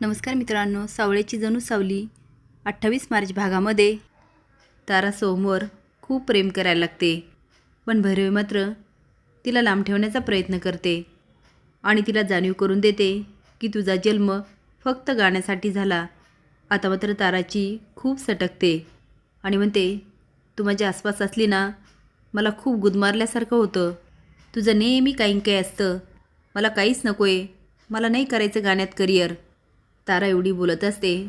नमस्कार मित्रांनो सावळेची जणू सावली अठ्ठावीस मार्च भागामध्ये. तारा सोमवर खूप प्रेम करायला लागते. पण भैरवी मात्र तिला लांब ठेवण्याचा प्रयत्न करते आणि तिला जाणीव करून देते की तुझा जन्म फक्त गाण्यासाठी झाला. आता मात्र ताराची खूप सटकते आणि म्हणते तू माझ्या आसपास असली ना मला खूप गुदमारल्यासारखं होतं. तुझं नेहमी काही काही असतं. मला काहीच नको आहे मला नाही करायचं गाण्यात करिअर. तारा एवढी बोलत असते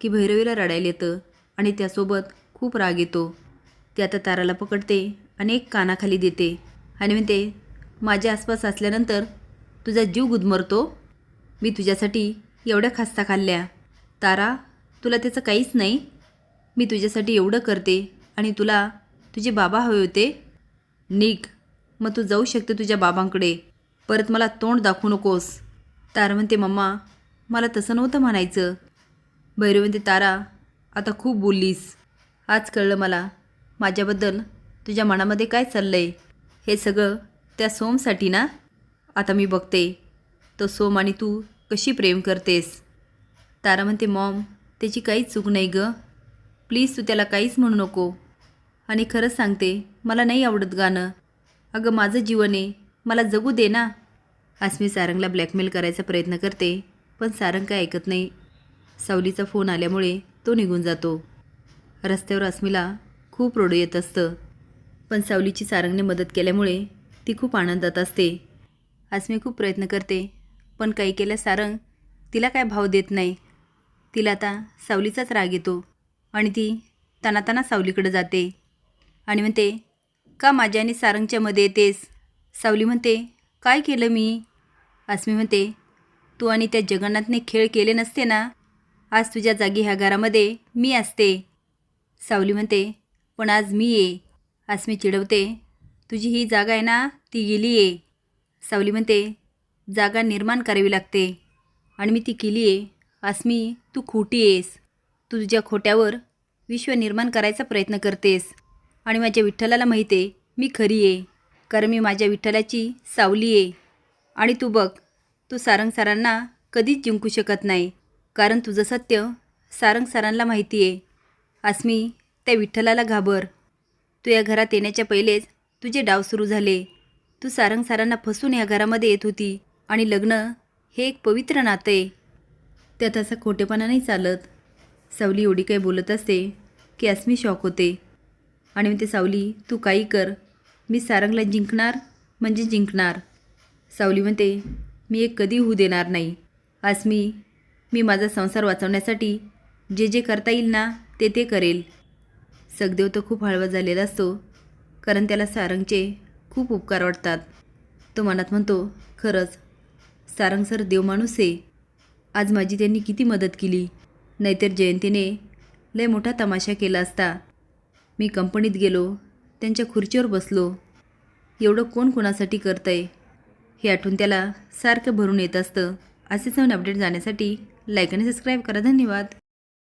की भैरवीला रडायला येतं आणि त्यासोबत खूप राग येतो. ती आता ताराला पकडते आणि एक कानाखाली देते आणि म्हणते माझ्या आसपास असल्यानंतर तुझा जीव गुदमरतो. मी तुझ्यासाठी एवढ्या खास्ता खाल्ल्या. तारा तुला त्याचं काहीच नाही. मी तुझ्यासाठी एवढं करते आणि तुला तुझे बाबा हवे होते. निघ. मग तू जाऊ शकते तुझ्या बाबांकडे. परत मला तोंड दाखवू नकोस. तारा म्हणते मम्मा मला तसं नव्हतं म्हणायचं. भैरवंती तारा आता खूप बोललीस. आज कळलं मला माझ्याबद्दल तुझ्या मनामध्ये काय चाललं आहे हे सगळं त्या सोमसाठी ना? आता मी बघते. तो सोम आणि तू कशी प्रेम करतेस? तारा म्हणते मॉम त्याची काहीच चूक नाही गं. प्लीज तू त्याला काहीच म्हणू नको. आणि खरंच सांगते मला नाही आवडत गाणं. अगं माझं जीवन आहे. मला जगू दे ना. आज मी सारंगला ब्लॅकमेल करायचा प्रयत्न करते. पण सारंग काय ऐकत नाही. सावलीचा फोन आल्यामुळे तो निघून जातो. रस्त्यावर अस्मिला खूप रोडू येत असतं. पण सावलीची सारंगने मदत केल्यामुळे ती खूप आनंदात असते. अस्मी खूप प्रयत्न करते पण काही केल्या सारंग तिला काय भाव देत नाही. तिला आता सावलीचाच राग येतो आणि ती तानाताना सावलीकडे जाते. आणि म्हणते का माझ्या आणि सारंगच्या मध्ये येतेस? सावली म्हणते काय केलं मी? अस्मी म्हणते तू आणि त्या जगन्नाथने खेळ केले नसते ना? आज तुझ्या जागी ह्या घरामध्ये मी असते. सावली म्हणते पण आज मी ये. मी चिडवते तुझी ही जागा आहे ना ती गेली आहे सावली म्हणते जागा निर्माण करावी लागते. आणि मी ती केली आहे अस्मी तू खोटी आहेस तू तुझ्या खोट्यावर विश्व निर्माण करायचा प्रयत्न करतेस. आणि माझ्या विठ्ठलाला माहिती आहे मी खरी आहे कारण मी माझ्या विठ्ठलाची सावली आहे आणि तू बघ तू सारंग सरांना कधीच जिंकू शकत नाही. कारण तुझं सत्य सारंग सरांना माहिती आहे अस्मी त्या विठ्ठलाला घाबर. तू या घरात येण्याच्या पहिलेच तुझे डाव सुरू झाले. तू सारंग सरांना फसून या घरामध्ये येत होती आणि लग्न हे एक पवित्र नातं आहे. त्यात असा खोटेपणा नाही चालत. सावली एवढी काही बोलत असते की अस्मी शॉक होते. आणि म्हणते सावली तू काही कर. मी सारंगला जिंकणार म्हणजे जिंकणार. सावली म्हणते मी एक कधी होऊ देणार नाही. आज मी मी माझा संसार वाचवण्यासाठी जे जे करता येईल ना ते ते करेल. सगदेव तर खूप हळवा झालेला असतो कारण त्याला सारंगचे खूप उपकार वाटतात. तो मनात म्हणतो खरंच सारंग सर देव माणूस आहे. आज माझी त्यांनी किती मदत केली. नाहीतर जयंतीने लय मोठा तमाशा केला असता. मी कंपनीत गेलो त्यांच्या खुर्चीवर बसलो. एवढं कोण कोणासाठी करतं आहे हे आठवून त्याला सारखं भरून येत असतं. असेच नवीन अपडेट जाण्यासाठी लाईक आणि सबस्क्राईब करा. धन्यवाद.